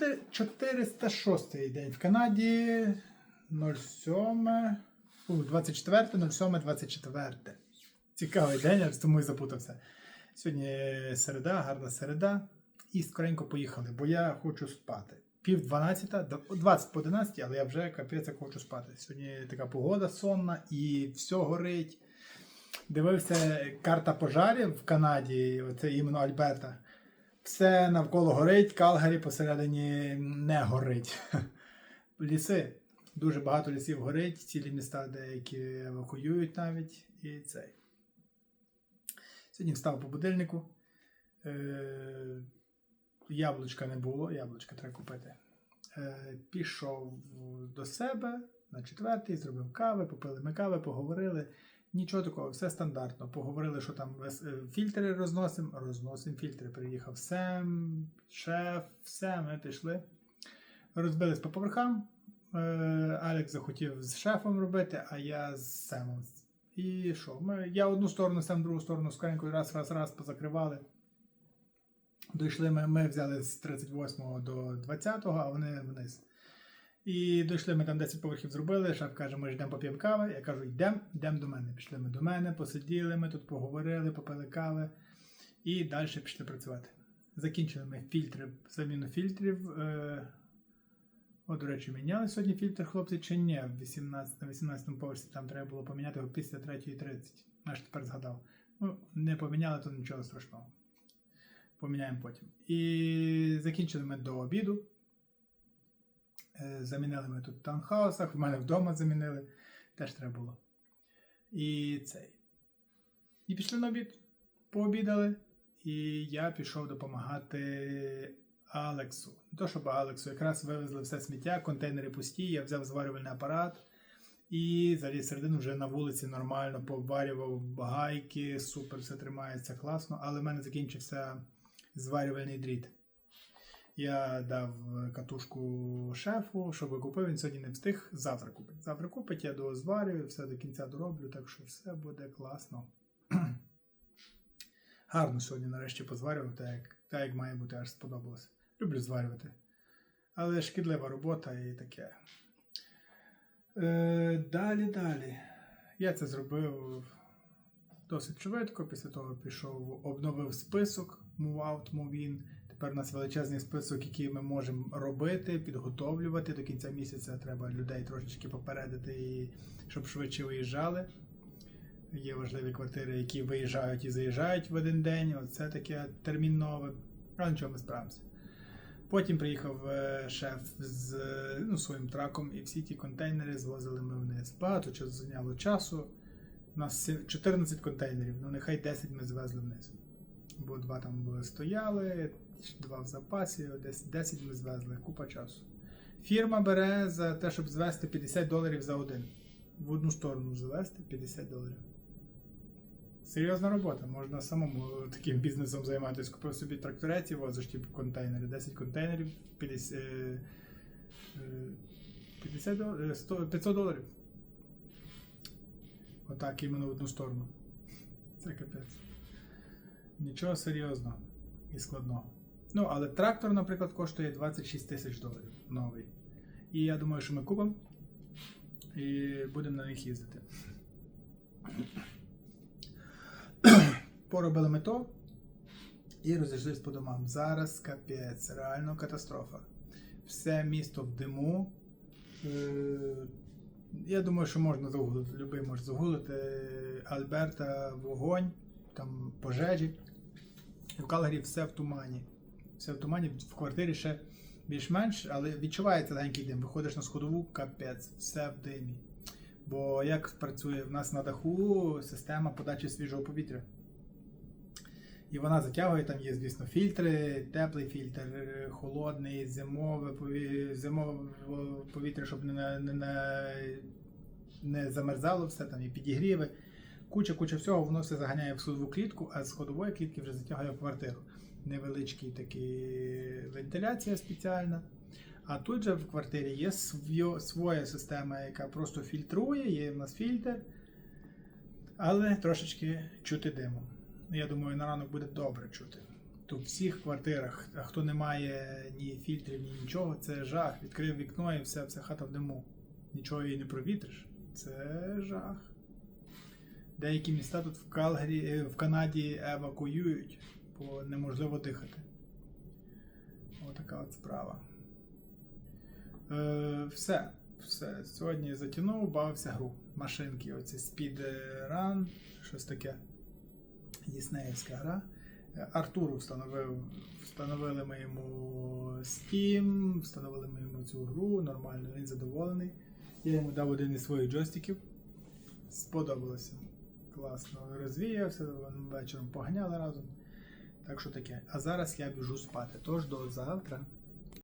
4- 406 день в Канаді 07, у, 24, 07, 24. Цікавий день, тому і запутався. Сьогодні середа, гарна середа. І скоренько поїхали, бо я хочу спати. Пів 12, до- 20 по 11, але я вже капець хочу спати. Сьогодні така погода сонна і все горить. Дивився карта пожарів в Канаді, оце іменно Альберта. Все навколо горить, Калгарі посередині не горить. Ліси. Дуже багато лісів горить, цілі міста деякі евакуюють навіть. І цей. Сьогодні встав по будильнику. Е, яблучка не було, яблучка треба купити. Е, пішов до себе на четвертий, зробив кави, попили ми кави, поговорили. Нічого такого, все стандартно. Поговорили, що там е, фільтри розносимо, розносимо фільтри. Приїхав Сем, шеф, все, ми пішли. Розбились по поверхам. Е, Алекс захотів з шефом робити, а я з Семом. І що? Ми, я одну сторону, Сем другу сторону скоренько раз, раз, раз позакривали. Дійшли ми, ми взяли з 38 до 20, а вони вниз. І дійшли ми там 10 поверхів зробили. Шеф каже, ми ж йдемо поп'ємо кави. Я кажу, йдемо, йдемо до мене. Пішли ми до мене, посиділи, ми тут поговорили, попили кави і далі пішли працювати. Закінчили ми фільтри, заміну фільтрів. Е, о, до речі, міняли сьогодні фільтр, хлопці, чи ні? В 18, на 18 поверсі там треба було поміняти його після 3.30. Аж тепер згадав. Ну, не поміняли, то нічого страшного. Поміняємо потім. І закінчили ми до обіду. Е, Замінили ми тут в таунхаусах, в мене вдома замінили, теж треба було. І цей. І пішли на обід. Пообідали. І я пішов допомагати Алексу. Не то, щоб Алексу, якраз вивезли все сміття, контейнери пусті, я взяв зварювальний апарат і заліз середину вже на вулиці нормально поварював гайки, супер, все тримається класно, але в мене закінчився зварювальний дріт. Я дав катушку шефу, щоб купив. Він сьогодні не встиг. Завтра купить. Завтра купить, я дозварюю, все до кінця дороблю, так що все буде класно. Гарно сьогодні нарешті позварював, так як, так як має бути, аж сподобалося. Люблю зварювати. Але шкідлива робота і таке. Е, далі, далі. Я це зробив досить швидко. Після того пішов, обновив список Move Out, Move In. Тепер у нас величезний список, який ми можемо робити, підготовлювати. До кінця місяця треба людей трошечки попередити, і щоб швидше виїжджали. Є важливі квартири, які виїжджають і заїжджають в один день. Оце таке термінове. Але нічого, ми справимося. Потім приїхав е, шеф з ну, своїм траком, і всі ті контейнери звозили ми вниз. Багато часу зайняло часу. У нас 14 контейнерів, ну нехай 10 ми звезли вниз. Бо два там були стояли, два в запасі, десь 10 ми звезли, купа часу. Фірма бере за те, щоб звезти 50 доларів за один. В одну сторону завести 50 доларів. Серйозна робота, можна самому таким бізнесом займатися. Купив собі тракторець і возиш ті контейнери. 10 контейнерів, 50, е, е, 50 дол- е, 100 500 доларів. Отак, іменно в одну сторону. Це капець. Нічого серйозного і складного. Ну, але трактор, наприклад, коштує 26 тисяч доларів новий. І я думаю, що ми купимо і будемо на них їздити. Поробили ми то і розійшлись по домам. Зараз капець, реально катастрофа. Все місто в диму. Е, Я думаю, що можна загуглити, любий може загуглити Альберта вогонь, там пожежі. В Калгарі все в тумані. Все в тумані, в квартирі ще більш-менш, але відчувається легенький дим. Виходиш на сходову, капець, все в димі. Бо як працює в нас на даху система подачі свіжого повітря. І вона затягує, там є, звісно, фільтри, теплий фільтр, е, холодний, зимове пові- зимове повітря, щоб не, не, не, не замерзало все, там і підігріви. Куча, куча всього, воно все заганяє в сходову клітку, а з ходової клітки вже затягує в квартиру. Невеличкий такий вентиляція спеціальна. А тут же в квартирі є свyo- своя система, яка просто фільтрує, є в нас фільтр, але трошечки чути диму. Я думаю, на ранок буде добре чути. то в всіх квартирах, хто не має ні фільтрів, ні нічого, це жах. Відкрив вікно і все, вся хата в диму. Нічого її не провітриш. Це жах. Деякі міста тут в Калгарі, е, в Канаді евакуюють, бо неможливо дихати. Отака от справа. Е, все. Все. Сьогодні затягнув, бавився гру. Машинки, оці Speed Run, щось таке. Діснеївська гра. Е, Артуру встановив, встановили ми йому Steam, встановили ми йому цю гру, нормально, він задоволений. Я йому дав один із своїх джойстиків. Сподобалося. Класно розвіявся, вечором поганяли разом. Так що таке. А зараз я біжу спати. Тож до завтра.